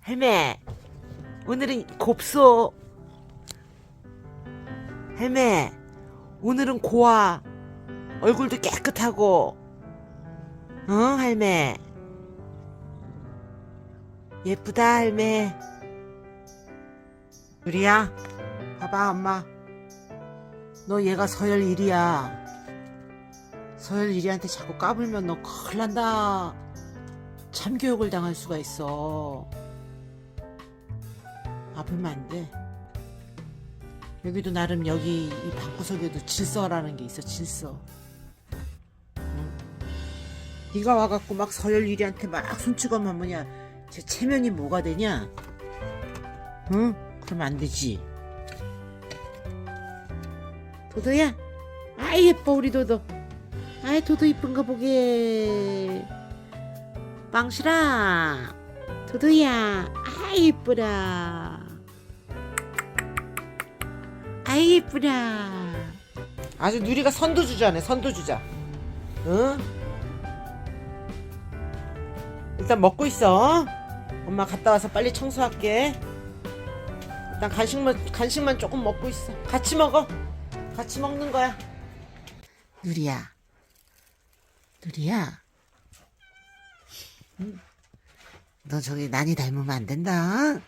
할매, 오늘은 곱소. 할매, 오늘은 고와. 얼굴도 깨끗하고. 어, 할매. 예쁘다, 할매. 유리야, 봐봐, 엄마. 너 얘가 서열 1이야. 서열 1이한테 자꾸 까불면 너 큰일 난다. 참교육을 당할 수가 있어. 아프면 안 돼. 여기도 나름 여기 이 방구석에도 질서라는 게 있어 질서. 응? 네가 와갖고 막 서열 유리한테 막 손찌검하면 뭐냐 제 체면이 뭐가 되냐? 응? 그러면 안 되지. 도도야, 아 예뻐 우리 도도. 아이 도도 이쁜 거 보게. 빵실아, 도도야, 아 예쁘라. 아이 예쁘라. 아주 누리가 선도주자네 선도주자. 응? 일단 먹고 있어. 엄마 갔다 와서 빨리 청소할게. 일단 간식만 간식만 조금 먹고 있어. 같이 먹어. 같이 먹는 거야. 누리야. 누리야. 응? 너 저기 난이 닮으면 안 된다.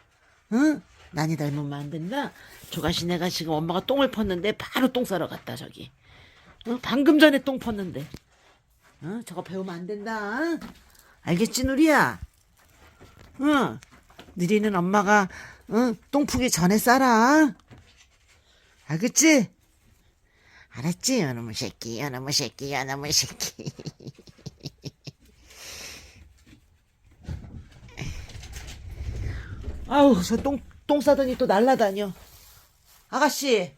응? 난이 닮으면 안 된다. 조가시 내가 지금 엄마가 똥을 펐는데 바로 똥 싸러 갔다 저기. 어? 방금 전에 똥 펐는데. 어? 저거 배우면 안 된다. 알겠지 누리야? 응. 누리는 엄마가 응? 똥 푸기 전에 싸라. 알겠지? 알았지? 요놈의 새끼, 요놈의 새끼, 요놈의 새끼. 아우, 저 똥, 똥 싸더니 또 날라다녀. 아가씨!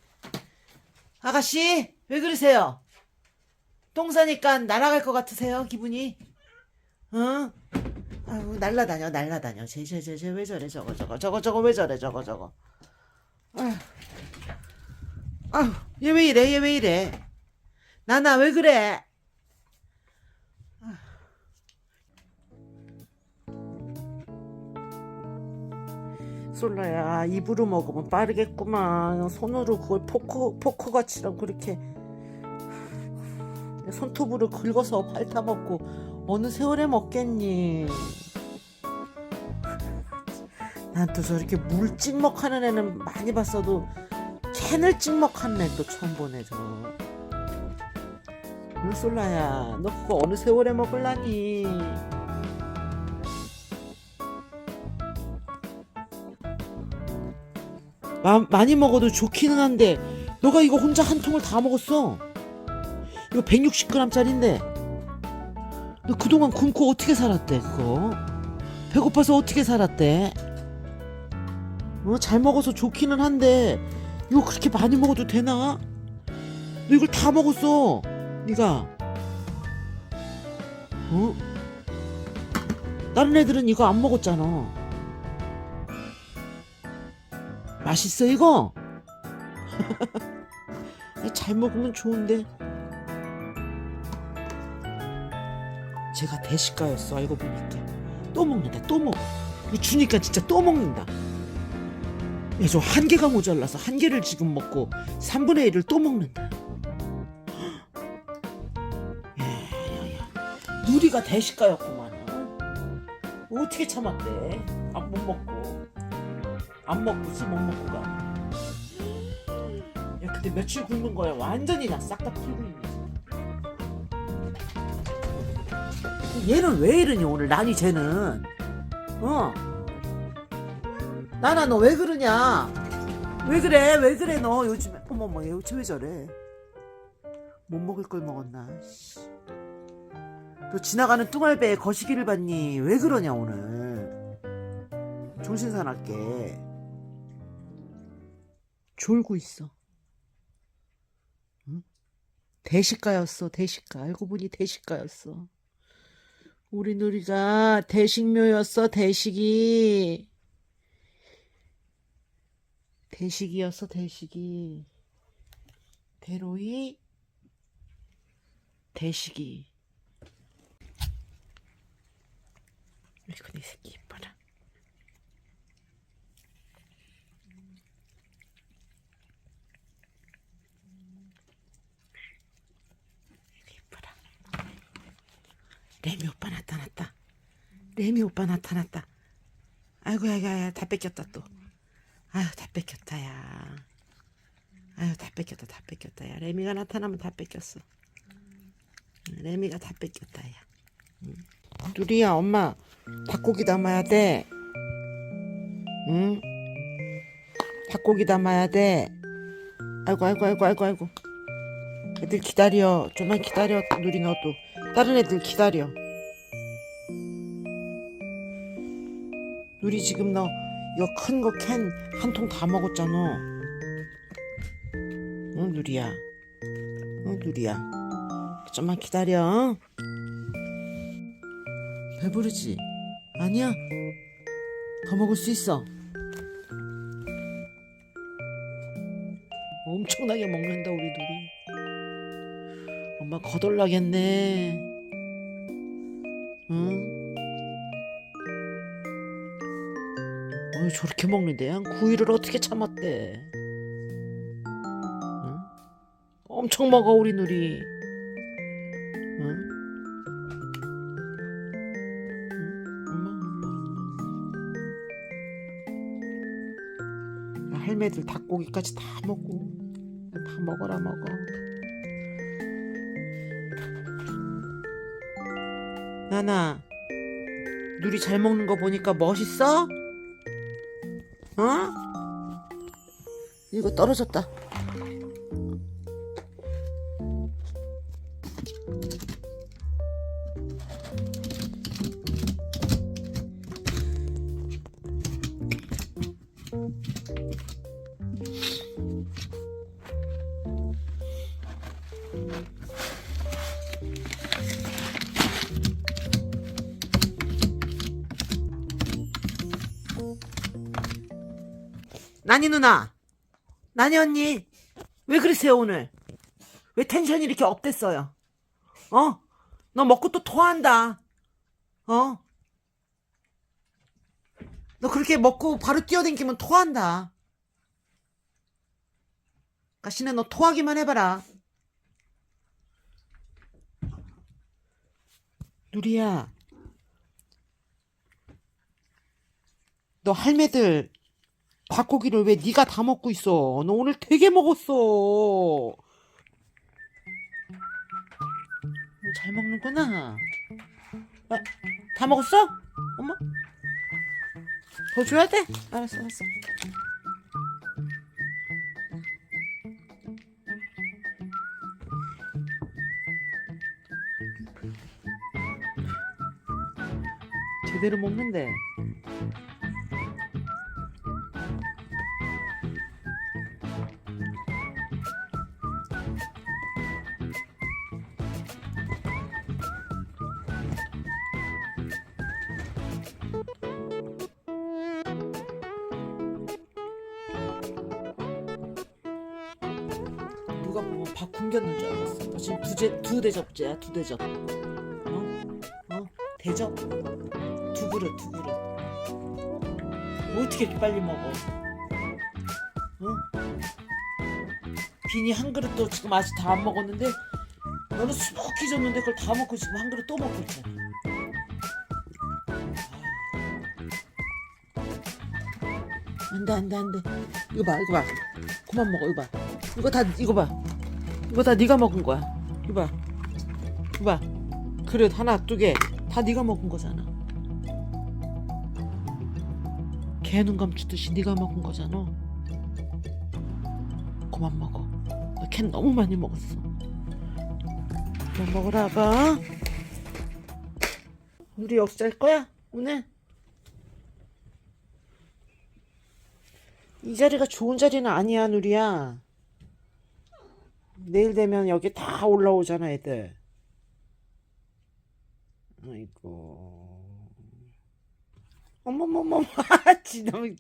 아가씨! 왜 그러세요? 똥 싸니까 날아갈 것 같으세요, 기분이? 어? 아유, 날라다녀, 날라다녀. 쟤, 쟤, 쟤, 쟤, 왜 저래, 저거, 저거, 저거, 저거, 왜 저래, 저거, 저거. 아휴. 아휴, 얘 왜 이래, 얘 왜 이래. 나나, 왜 그래? 솔라야 입으로 먹으면 빠르겠구만 손으로 그걸 포크 포크같이랑 그렇게 손톱으로 긁어서 핥아 먹고 어느 세월에 먹겠니? 난 또 저렇게 물 찍먹하는 애는 많이 봤어도 찍먹하는 애또 처음 보네 저. 응, 솔라야 너 그거 어느 세월에 먹을라니? 마, 많이 먹어도 좋기는 한데 너가 이거 혼자 한 통을 다 먹었어. 이거 160g짜리인데 너 그동안 굶고 어떻게 살았대 그거? 배고파서 어떻게 살았대? 어, 잘 먹어서 좋기는 한데 이거 그렇게 많이 먹어도 되나? 너 이걸 다 먹었어. 네가 어? 다른 애들은 이거 안 먹었잖아. 맛있어 이거? 잘 먹으면 좋은데 제가 대식가였어 알고 보니까 또 먹는다 또 먹어 이거 주니까 진짜 또 먹는다 야, 저 한 개가 모자라서 한 개를 지금 먹고 3분의 1을 또 먹는다 야 야 야 누리가 대식가였구만 어떻게 참았대 안 못 먹고 안 먹고 술못 먹고 가. 야, 근데 며칠 굶은 거야. 완전히 나 싹 다 풀고. 지금. 얘는 왜 이러니 오늘 난이 쟤는? 어? 나나 너 왜 그러냐? 왜 그래? 왜 그래 너 요즘에? 어머머 얘 요즘 왜 저래? 못 먹을 걸 먹었나? 씨. 너 지나가는 뚱알배에 거시기를 받니? 왜 그러냐 오늘? 정신 사납게. 졸고 있어. 응? 대식가였어, 대식가. 알고 보니 대식가였어. 우리 누리가 대식묘였어, 대식이. 대식이었어, 대식이. 대로이 대식이. 이거 내 새끼 이뻐라. 레미 오빠 나타났다. 레미 오빠 나타났다. 아이고 야야야 다 뺏겼다 또. 아유 다 뺏겼다 야. 아유 다 뺏겼다 다 뺏겼다 야. 레미가 나타나면 다 뺏겼어. 레미가 다 뺏겼다 야. 응. 누리야 엄마 닭고기 담아야 돼. 응? 닭고기 담아야 돼. 아이고 아이고 아이고 아이고 아이고. 애들 기다려. 좀만 기다려 누리 너도. 다른 애들 기다려. 누리 지금 너 이거 큰 거 캔 한 통 다 먹었잖아. 응 누리야. 응 누리야. 좀만 기다려. 어? 배부르지? 아니야. 더 먹을 수 있어. 엄청나게 먹는다 우리 누리. 엄마 거덜나겠네. 응? 어, 저렇게 먹는데 한 9일을 어떻게 참았대? 응? 엄청 먹어 우리 누리. 응? 할매들 닭고기까지 다 먹고 다 먹어라 먹어. 나나 누리 잘 먹는 거 보니까 멋있어? 어? 이거 떨어졌다. 나니 누나, 나니 언니, 왜 그러세요 오늘? 왜 텐션이 이렇게 업됐어요? 어? 너 먹고 또 토한다. 어? 너 그렇게 먹고 바로 뛰어댕기면 토한다. 가시네 너 토하기만 해봐라. 누리야, 너 할매들 닭고기를 왜 네가 다 먹고 있어? 너 오늘 되게 먹었어. 어, 잘 먹는구나. 아, 다 먹었어? 엄마? 더 줘야 돼? 알았어, 알았어. 제대로 먹는데. 누가 보면 밥 굶겼는 줄 알았어. 너 지금 두제 두 대접째야, 두 대접. 어? 어? 대접? 두 그릇, 두 그릇. 뭐 어떻게 이렇게 빨리 먹어? 어? 비니 한 그릇도 지금 아직 다 안 먹었는데 너는 수북히 줬는데 그걸 다 먹고 지금 한 그릇 또 먹고 있잖아. 안돼 안돼 안돼 이거 봐 이거 봐 그만 먹어 이거 봐 이거 다 이거 봐 이거 다 네가 먹은 거야. 이거 봐. 이거 봐. 그릇 하나 두 개. 다 네가 먹은 거잖아. 개눈 감추듯이 네가 먹은 거잖아. 그만 먹어. 너캔 너무 많이 먹었어. 그만 먹으라 아가 우리 잘 거야 오늘? 이 자리가 좋은 자리는 아니야, 누리야. 내일 되면 여기 다 올라오잖아, 애들. 아이고. 어머머머, 지 너무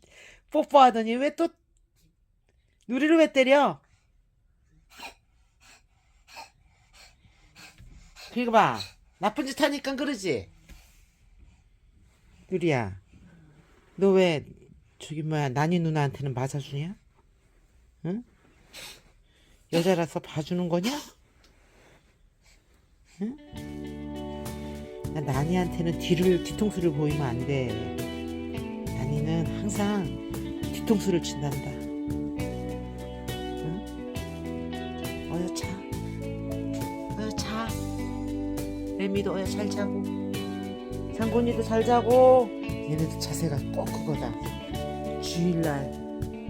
뽀뽀하더니 왜 또 누리를 왜 때려? 그거 봐. 나쁜 짓 하니까 그러지. 유리야, 너 왜 저기 뭐야 난이 누나한테는 맞아주냐? 응? 여자라서 봐주는 거냐? 응? 나 난이한테는 뒤를 뒤통수를 보이면 안 돼. 난이는 항상 뒤통수를 친단다. 응? 어여 자. 어여 자. 레미도 어여 잘 자고. 장군이도 잘 자고. 얘네도 자세가 꼭 그거다. 주일날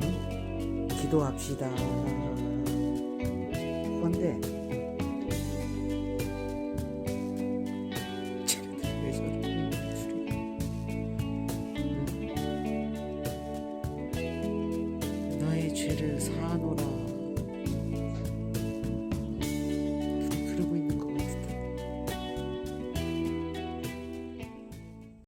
응? 기도합시다. 그건데